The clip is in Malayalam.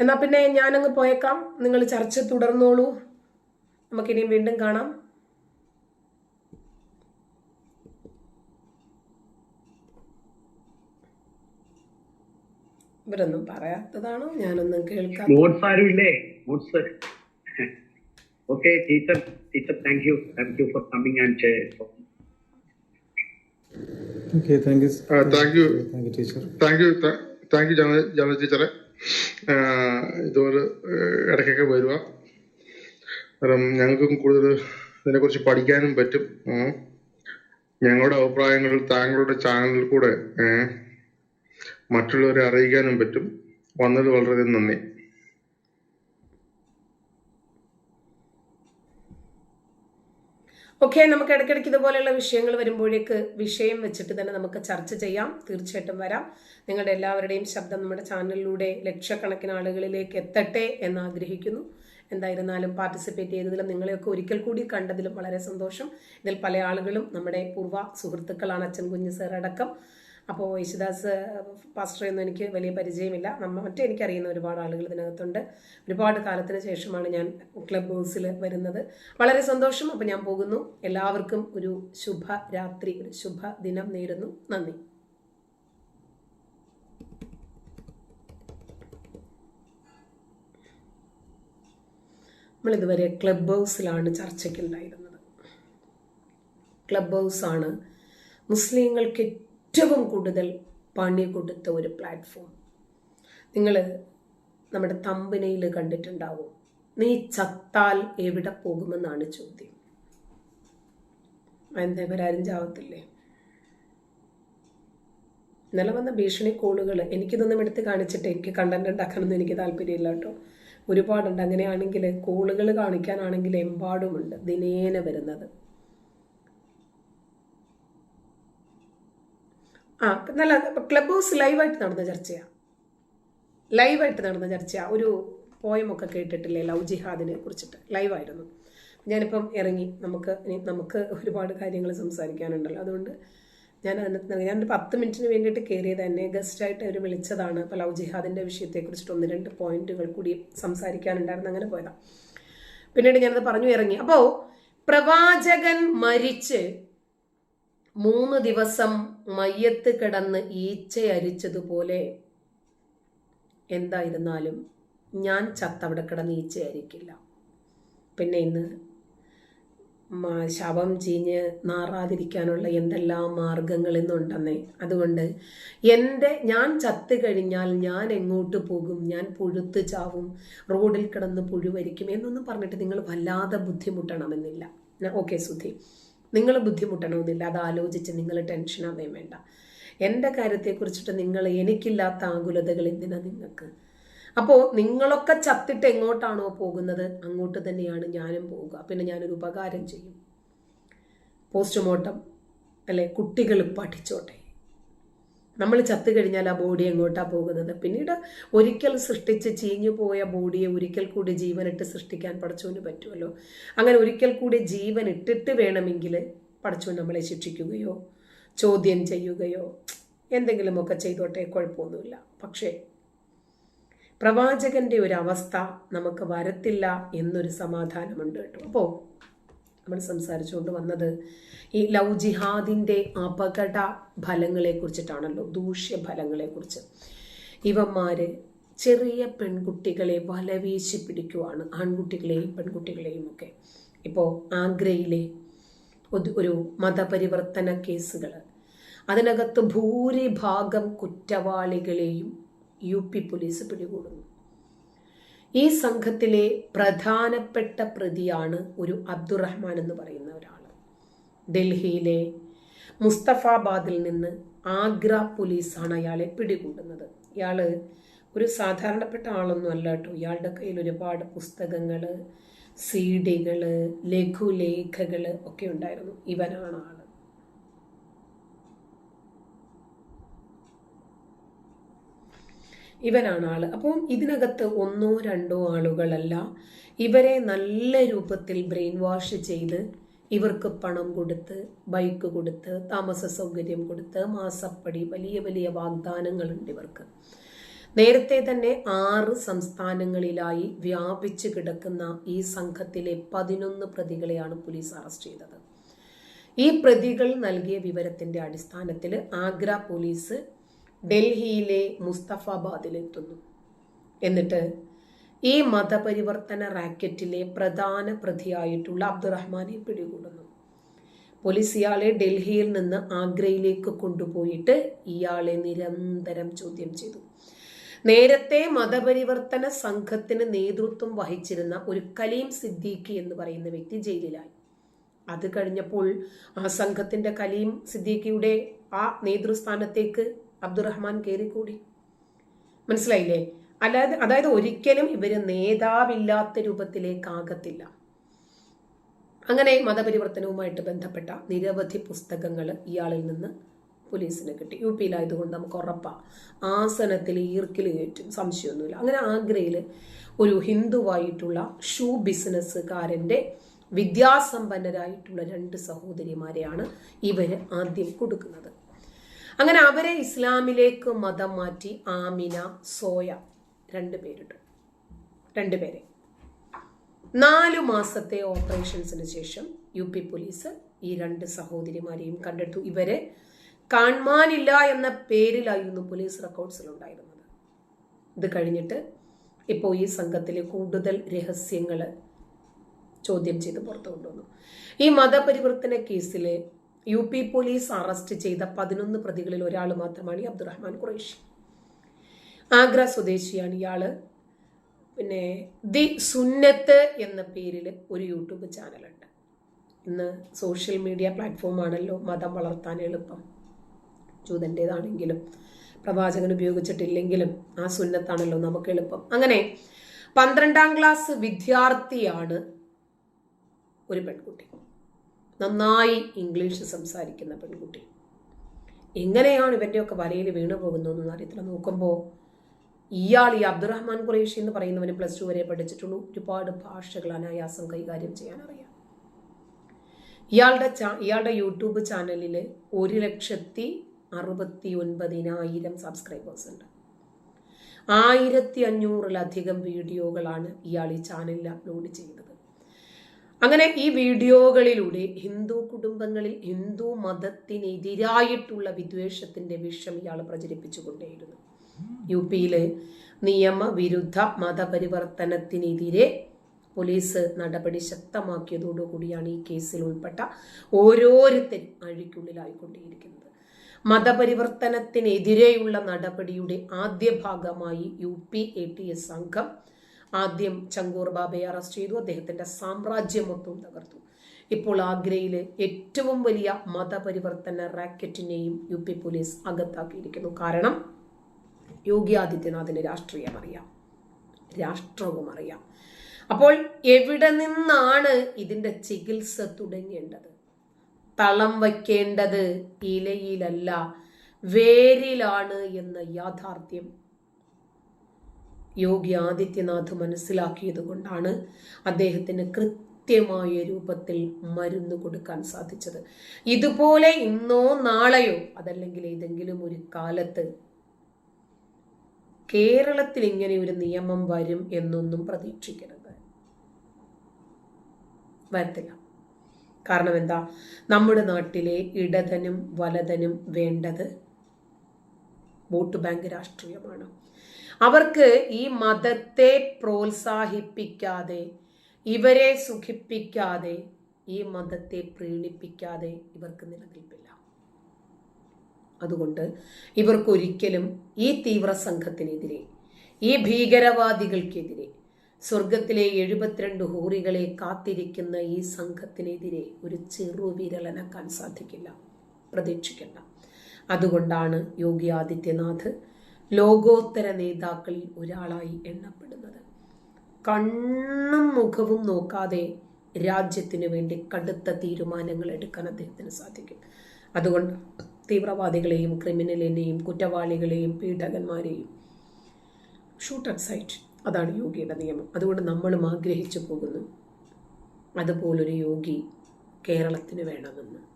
എന്നാ പിന്നെ ഞാനങ്ങ് പോയേക്കാം. നിങ്ങൾ ചർച്ച തുടർന്നോളൂ. നമുക്കിനിയും വീണ്ടും കാണാം. ഇവരൊന്നും പറയാത്തതാണോ? ഞാനൊന്നും കേൾക്കാം okay teacher teacher thank you thank you for coming and thank you. Uh, thank you. Thank you, teacher. Thank you thank you ജന ജന ടീച്ചറെ ഇതുപോലെ ഇടയ്ക്കൊക്കെ വരിക കാരണം ഞങ്ങൾക്കും കൂടുതൽ ഇതിനെക്കുറിച്ച് പഠിക്കാനും പറ്റും. ഞങ്ങളുടെ അഭിപ്രായങ്ങൾ താങ്കളുടെ ചാനലിൽ കൂടെ മറ്റുള്ളവരെ അറിയിക്കാനും പറ്റും. വന്നത് വളരെയധികം നന്ദി. ഓക്കെ നമുക്ക് ഇടയ്ക്കിടയ്ക്ക് ഇതുപോലെയുള്ള വിഷയങ്ങൾ വരുമ്പോഴേക്ക് വിഷയം വെച്ചിട്ട് തന്നെ നമുക്ക് ചർച്ച ചെയ്യാം. തീർച്ചയായിട്ടും വരാം. നിങ്ങളുടെ എല്ലാവരുടെയും ശബ്ദം നമ്മുടെ ചാനലിലൂടെ ലക്ഷക്കണക്കിന് ആളുകളിലേക്ക് എത്തട്ടെ എന്ന് ആഗ്രഹിക്കുന്നു. എന്തായിരുന്നാലും പാർട്ടിസിപ്പേറ്റ് ചെയ്തതിലും നിങ്ങളെയൊക്കെ ഒരിക്കൽ കൂടി കണ്ടതിലും വളരെ സന്തോഷം. ഇതിൽ പല ആളുകളും നമ്മുടെ പൂർവ സുഹൃത്തുക്കളാണ്. അച്ഛൻ കുഞ്ഞ് സാർ അടക്കം. അപ്പോൾ യേശുദാസ് പാസ്റ്ററൊന്നും എനിക്ക് വലിയ പരിചയമില്ല. നമ്മ മറ്റേ എനിക്കറിയുന്ന ഒരുപാട് ആളുകൾ ഇതിനകത്തുണ്ട്. ഒരുപാട് കാലത്തിന് ശേഷമാണ് ഞാൻ ക്ലബ് ഹൗസിൽ വരുന്നത്. വളരെ സന്തോഷം. അപ്പോൾ ഞാൻ പോകുന്നു. എല്ലാവർക്കും ഒരു ശുഭരാത്രി ഒരു ശുഭ ദിനം നേരുന്നു. നന്ദി. നമ്മളിതുവരെ ക്ലബ് ഹൗസിലാണ് ചർച്ചയ്ക്കുണ്ടായിരുന്നത്. ക്ലബ് ഹൗസാണ് മുസ്ലിങ്ങൾക്ക് ഏറ്റവും കൂടുതൽ പണി കൊടുത്ത ഒരു പ്ലാറ്റ്ഫോം നിങ്ങൾ നമ്മുടെ തമ്പനയിൽ കണ്ടിട്ടുണ്ടാവും. നീ ചത്താൽ എവിടെ പോകുമെന്നാണ് ചോദ്യം. എന്താ ചാവത്തില്ലേ ഇന്നലെ വന്ന ഭീഷണി കോളുകൾ എനിക്കിതൊന്നും എടുത്ത് കാണിച്ചിട്ട് എനിക്ക് കണ്ടന്റ് ഉണ്ടാക്കാനൊന്നും എനിക്ക് താല്പര്യമില്ല കേട്ടോ. ഒരുപാടുണ്ട്. അങ്ങനെയാണെങ്കിൽ കോളുകൾ കാണിക്കാനാണെങ്കിൽ എമ്പാടുമുണ്ട്. ദിനേന വരുന്നത്. ആ നല്ല ക്ലബ് ഹൗസ് ലൈവായിട്ട് നടന്ന ചർച്ചയാണ് ലൈവായിട്ട് നടന്ന ചർച്ച ഒരു പോയമൊക്കെ കേട്ടിട്ടില്ലേ ലവ് ജിഹാദിനെ കുറിച്ചിട്ട്. ലൈവായിരുന്നു ഞാനിപ്പം ഇറങ്ങി. നമുക്ക് നമുക്ക് ഒരുപാട് കാര്യങ്ങൾ സംസാരിക്കാനുണ്ടല്ലോ. അതുകൊണ്ട് ഞാൻ അതിനകത്ത് ഞാൻ പത്ത് മിനിറ്റിന് വേണ്ടിയിട്ട് കയറിയത് തന്നെ ഗസ്റ്റായിട്ട് അവർ വിളിച്ചതാണ്. അപ്പോൾ ലവ് ജിഹാദിന്റെ വിഷയത്തെക്കുറിച്ചിട്ട് ഒന്ന് രണ്ട് പോയിന്റുകൾ കൂടി സംസാരിക്കാനുണ്ടായിരുന്നു. അങ്ങനെ പോയതാണ് പിന്നീട് ഞാനത് പറഞ്ഞു ഇറങ്ങി. അപ്പോൾ പ്രവാചകൻ മരിച്ച് മൂന്ന് ദിവസം മയ്യത്ത് കിടന്ന് ഈച്ച അരിച്ചതുപോലെ എന്തായിരുന്നാലും ഞാൻ ചത്തവിടെ കിടന്ന് ഈച്ച അരിക്കില്ല പിന്നെ ഇന്ന് ശവം ചീഞ്ഞ് നാറാതിരിക്കാനുള്ള എന്തെല്ലാം മാർഗങ്ങൾ ഇന്നുണ്ടെന്നേ. അതുകൊണ്ട് എന്റെ ഞാൻ ചത്തു കഴിഞ്ഞാൽ ഞാൻ എങ്ങോട്ട് പോകും? ഞാൻ പുഴുത്ത് ചാവും റോഡിൽ കിടന്ന് പുഴുവരിക്കും എന്നൊന്നും പറഞ്ഞിട്ട് നിങ്ങൾ വല്ലാതെ ബുദ്ധിമുട്ടണമെന്നില്ല. ഓക്കെ സുധി. നിങ്ങൾ ബുദ്ധിമുട്ടണമെന്നില്ല അത് ആലോചിച്ച് നിങ്ങൾ ടെൻഷൻ ആവുകയും വേണ്ട. എന്റെ കാര്യത്തെക്കുറിച്ചിട്ട് നിങ്ങൾ എനിക്കില്ലാത്ത ആകുലതകൾ എന്തിനാ നിങ്ങൾക്ക്? അപ്പോൾ നിങ്ങളൊക്കെ ചത്തിട്ട് എങ്ങോട്ടാണോ പോകുന്നത് അങ്ങോട്ട് തന്നെയാണ് ഞാനും പോവുക പിന്നെ ഞാനൊരു ഉപകാരം ചെയ്യും. പോസ്റ്റ്മോർട്ടം അല്ലെ? കുട്ടികൾ പഠിച്ചോട്ടെ. നമ്മൾ ചത്തു കഴിഞ്ഞാൽ ആ ബോഡി എങ്ങോട്ടാണ് പോകുന്നത്? പിന്നീട് ഒരിക്കൽ സൃഷ്ടിച്ച് ചീഞ്ഞു പോയ ബോഡിയെ ഒരിക്കൽ കൂടി ജീവനിട്ട് സൃഷ്ടിക്കാൻ പഠിച്ചുവിന് പറ്റുമല്ലോ. അങ്ങനെ ഒരിക്കൽ കൂടി ജീവൻ ഇട്ടിട്ട് വേണമെങ്കിൽ പഠിച്ചവൻ നമ്മളെ ശിക്ഷിക്കുകയോ ചോദ്യം ചെയ്യുകയോ എന്തെങ്കിലുമൊക്കെ ചെയ്തോട്ടെ കുഴപ്പമൊന്നുമില്ല. പക്ഷേ പ്രവാചകന്റെ ഒരു അവസ്ഥ നമുക്ക് വരത്തില്ല എന്നൊരു സമാധാനമുണ്ട് കേട്ടോ. അപ്പോൾ നമ്മൾ സംസാരിച്ചുകൊണ്ട് വന്നത് ഈ ലവ് ജിഹാദിന്റെ അപകട ഫലങ്ങളെ കുറിച്ചിട്ടാണല്ലോ ദൂഷ്യ ഫലങ്ങളെ കുറിച്ച്. ഇവന്മാര് ചെറിയ പെൺകുട്ടികളെ വലവീശി പിടിക്കുവാണ് ആൺകുട്ടികളെയും പെൺകുട്ടികളെയും ഒക്കെ. ഇപ്പോൾ ആഗ്രയിലെ ഒരു മതപരിവർത്തന കേസുകൾ അതിനകത്ത് ഭൂരിഭാഗം കുറ്റവാളികളെയും യു പി പോലീസ് പിടികൂടുന്നു. ഈ സംഘത്തിലെ പ്രധാനപ്പെട്ട പ്രതിയാണ് ഒരു അബ്ദുറഹ്മാൻ എന്ന് പറയുന്ന ഒരാൾ ഡൽഹിയിലെ മുസ്തഫാബാദിൽ നിന്ന് ആഗ്ര പോലീസാണ് അയാളെ പിടികൂടുന്നത്. ഇയാൾ ഒരു സാധാരണപ്പെട്ട ആളൊന്നും അല്ല കേട്ടോ. ഇയാളുടെ കയ്യിൽ ഒരുപാട് പുസ്തകങ്ങൾ സി ഡികൾ ലഘുലേഖകൾ ഒക്കെ ഉണ്ടായിരുന്നു. ഇവനാണ് ആൾ. ഇവനാണ് ആൾ. അപ്പോൾ ഇതിനകത്ത് ഒന്നോ രണ്ടോ ആളുകളല്ല ഇവരെ നല്ല രൂപത്തിൽ ബ്രെയിൻ വാഷ് ചെയ്ത് ഇവർക്ക് പണം കൊടുത്ത് ബൈക്ക് കൊടുത്ത് താമസ സൗകര്യം കൊടുത്ത് മാസപ്പടി വലിയ വലിയ വാഗ്ദാനങ്ങളുണ്ട് ഇവർക്ക്. നേരത്തെ തന്നെ ആറ് സംസ്ഥാനങ്ങളിലായി വ്യാപിച്ചു കിടക്കുന്ന ഈ സംഘത്തിലെ പതിനൊന്ന് പ്രതികളെയാണ് പോലീസ് അറസ്റ്റ് ചെയ്തത്. ഈ പ്രതികൾ നൽകിയ വിവരത്തിന്റെ അടിസ്ഥാനത്തിൽ ആഗ്ര പോലീസ് ഡൽഹിയിലെ മുസ്തഫാബാദിലെത്തുന്നു. എന്നിട്ട് ഈ മതപരിവർത്തന റാക്കറ്റിലെ പ്രധാന പ്രതിയായിട്ടുള്ള അബ്ദുറഹ്മാനെ പിടികൂടുന്നു. പോലീസ് ഇയാളെ ഡൽഹിയിൽ നിന്ന് ആഗ്രയിലേക്ക് കൊണ്ടുപോയിട്ട് ഇയാളെ നിരന്തരം ചോദ്യം ചെയ്തു. നേരത്തെ മതപരിവർത്തന സംഘത്തിന് നേതൃത്വം വഹിച്ചിരുന്ന ഒരു കലീം സിദ്ദീഖി എന്ന് പറയുന്ന വ്യക്തി ജയിലിലായി. അത് കഴിഞ്ഞപ്പോൾ ആ സംഘത്തിന്റെ കലീം സിദ്ദീഖിയുടെ ആ നേതൃസ്ഥാനത്തേക്ക് അബ്ദുറഹ്മാൻ കയറിക്കൂടി മനസ്സിലായില്ലേ? അല്ലാതെ അതായത് ഒരിക്കലും ഇവർ നേതാവില്ലാത്ത രൂപത്തിലേക്ക് രൂപത്തിലേക്കാകത്തില്ല. അങ്ങനെ മതപരിവർത്തനവുമായിട്ട് ബന്ധപ്പെട്ട നിരവധി പുസ്തകങ്ങൾ ഇയാളിൽ നിന്ന് പോലീസിന് കിട്ടി. യു പിയിലായതുകൊണ്ട് നമുക്ക് ഉറപ്പാ. ആസനത്തിൽ ഈർക്കിൽ കയറ്റും. സംശയമൊന്നുമില്ല. അങ്ങനെ ആഗ്രയിൽ ഒരു ഹിന്ദുവായിട്ടുള്ള ഷൂ ബിസിനസ്സുകാരന്റെ വിദ്യാസമ്പന്നരായിട്ടുള്ള രണ്ട് സഹോദരിമാരെയാണ് ഇവർ ആദ്യം കൊടുക്കുന്നത്. അങ്ങനെ അവരെ ഇസ്ലാമിലേക്ക് മതം മാറ്റി ആമിന സോയ രണ്ട് പേരുണ്ട് രണ്ടുപേരെ നാലു മാസത്തെ ഓപ്പറേഷൻസിന് ശേഷം യു പി പോലീസ് ഈ രണ്ട് സഹോദരിമാരെയും കണ്ടെടുത്തു. ഇവരെ കാണാനില്ല എന്ന പേരിലായിരുന്നു പോലീസ് റെക്കോർഡ്സിൽ ഉണ്ടായിരുന്നത് ഇത് കഴിഞ്ഞിട്ട് ഇപ്പോൾ ഈ സംഘത്തിലെ കൂടുതൽ രഹസ്യങ്ങൾ ചോദ്യം ചെയ്ത് പുറത്തു കൊണ്ടുവന്നു. ഈ മതപരിവർത്തന കേസിൽ യു പി പോലീസ് അറസ്റ്റ് ചെയ്ത പതിനൊന്ന് പ്രതികളിൽ ഒരാൾ മാത്രമാണ് അബ്ദുറഹ്മാൻ ഖുറേഷി. ആഗ്ര സ്വദേശിയാണ് ഇയാൾ. പിന്നെ ദി സുന്നത്ത് എന്ന പേരിൽ ഒരു യൂട്യൂബ് ചാനലുണ്ട്. ഇന്ന് സോഷ്യൽ മീഡിയ പ്ലാറ്റ്ഫോമാണല്ലോ മതം വളർത്താൻ എളുപ്പം. ജൂതന്റേതാണെങ്കിലും പ്രവാചകൻ ഉപയോഗിച്ചിട്ടില്ലെങ്കിലും ആ സുന്നത്താണല്ലോ നമുക്ക് എളുപ്പം. അങ്ങനെ പന്ത്രണ്ടാം ക്ലാസ് വിദ്യാർത്ഥിയാണ് ഒരു പെൺകുട്ടി. നന്നായി ഇംഗ്ലീഷ് സംസാരിക്കുന്ന പെൺകുട്ടി. എങ്ങനെയാണ് ഇവന്റെയൊക്കെ വലയിൽ വീണു പോകുന്നതെന്ന് അറിയത്തില്ല നോക്കുമ്പോൾ ഇയാൾ ഈ അബ്ദുറഹ്മാൻ ഖുറേഷി എന്ന് പറയുന്നവന് പ്ലസ് ടു വരെ പഠിച്ചിട്ടുള്ളൂ. ഒരുപാട് ഭാഷകൾ അനായാസം കൈകാര്യം ചെയ്യാൻ അറിയാം ഇയാളുടെ ഇയാളുടെ യൂട്യൂബ് ചാനലിൽ ഒരു ലക്ഷത്തി അറുപത്തി ഒൻപതിനായിരം സബ്സ്ക്രൈബേഴ്സ് ഉണ്ട്. ആയിരത്തി അഞ്ഞൂറിലധികം വീഡിയോകളാണ് ഇയാൾ ഈ ചാനലിൽ അപ്ലോഡ് ചെയ്തത് അങ്ങനെ ഈ വീഡിയോകളിലൂടെ ഹിന്ദു കുടുംബങ്ങളിൽ ഹിന്ദു മതത്തിനെതിരായിട്ടുള്ള വിദ്വേഷത്തിന്റെ വിഷം ഇയാൾ പ്രചരിപ്പിച്ചുകൊണ്ടേയിരുന്നു. യു പിയിലെ നിയമവിരുദ്ധ മതപരിവർത്തനത്തിനെതിരെ പോലീസ് നടപടി ശക്തമാക്കിയതോടുകൂടിയാണ് ഈ കേസിൽ ഉൾപ്പെട്ട ഓരോരുത്തരും അഴിക്കുള്ളിലായിക്കൊണ്ടേയിരിക്കുന്നത്. മതപരിവർത്തനത്തിനെതിരെയുള്ള നടപടിയുടെ ആദ്യ ഭാഗമായി U P A T S സംഘം ആദ്യം ചങ്കൂർ ബാബയെ അറസ്റ്റ് ചെയ്തു അദ്ദേഹത്തിന്റെ സാമ്രാജ്യം മൊത്തം തകർത്തു. ഇപ്പോൾ ആഗ്രയിലെ ഏറ്റവും വലിയ മതപരിവർത്തന റാക്കറ്റിനെയും യു പി പോലീസ് അകത്താക്കിയിരിക്കുന്നു. കാരണം യോഗി ആദിത്യനാഥിന് രാഷ്ട്രീയം അറിയാം. രാഷ്ട്രവും അറിയാം. അപ്പോൾ എവിടെ നിന്നാണ് ഇതിന്റെ ചികിത്സ തുടങ്ങേണ്ടത്? തളം വയ്ക്കേണ്ടത് ഇലയിലല്ല വേരിലാണ് എന്ന യാഥാർത്ഥ്യം യോഗി ആദിത്യനാഥ് മനസ്സിലാക്കിയത് കൊണ്ടാണ് അദ്ദേഹത്തിന് കൃത്യമായ രൂപത്തിൽ മരുന്ന് കൊടുക്കാൻ സാധിച്ചത്. ഇതുപോലെ ഇന്നോ നാളെയോ അതല്ലെങ്കിൽ ഏതെങ്കിലും ഒരു കാലത്ത് കേരളത്തിൽ ഇങ്ങനെ ഒരു നിയമം വരും എന്നൊന്നും പ്രതീക്ഷിക്കരുത്. വരത്തില്ല. കാരണം എന്താ? നമ്മുടെ നാട്ടിലെ ഇടതനും വലതനും വേണ്ടത് വോട്ട് ബാങ്ക് രാഷ്ട്രീയമാണ്. അവർക്ക് ഈ മതത്തെ പ്രോത്സാഹിപ്പിക്കാതെ ഇവരെ സുഖിപ്പിക്കാതെ ഈ മതത്തെ പ്രീണിപ്പിക്കാതെ ഇവർക്ക് നിലനിൽപ്പില്ല. അതുകൊണ്ട് ഇവർക്കൊരിക്കലും ഈ തീവ്ര സംഘത്തിനെതിരെ ഈ ഭീകരവാദികൾക്കെതിരെ സ്വർഗത്തിലെ എഴുപത്തിരണ്ട് ഹൂറികളെ കാത്തിരിക്കുന്ന ഈ സംഘത്തിനെതിരെ ഒരു ചെറുവിരലനക്കാൻ സാധിക്കില്ല. പ്രതീക്ഷിക്കണ്ട. അതുകൊണ്ടാണ് യോഗി ആദിത്യനാഥ് ലോകോത്തര നേതാക്കളിൽ ഒരാളായി എണ്ണപ്പെടുന്നത്. കണ്ണും മുഖവും നോക്കാതെ രാജ്യത്തിന് വേണ്ടി കടുത്ത തീരുമാനങ്ങൾ എടുക്കാൻ അദ്ദേഹത്തിന് സാധിക്കും. അതുകൊണ്ട് തീവ്രവാദികളെയും ക്രിമിനലിനെയും കുറ്റവാളികളെയും പീഡകന്മാരെയും ഷൂട്ട് അറ്റ് സൈറ്റ്. അതാണ് യോഗിയുടെ നിയമം. അതുകൊണ്ട് നമ്മളും ആഗ്രഹിച്ചു പോകുന്നു അതുപോലൊരു യോഗി കേരളത്തിന് വേണമെന്ന്.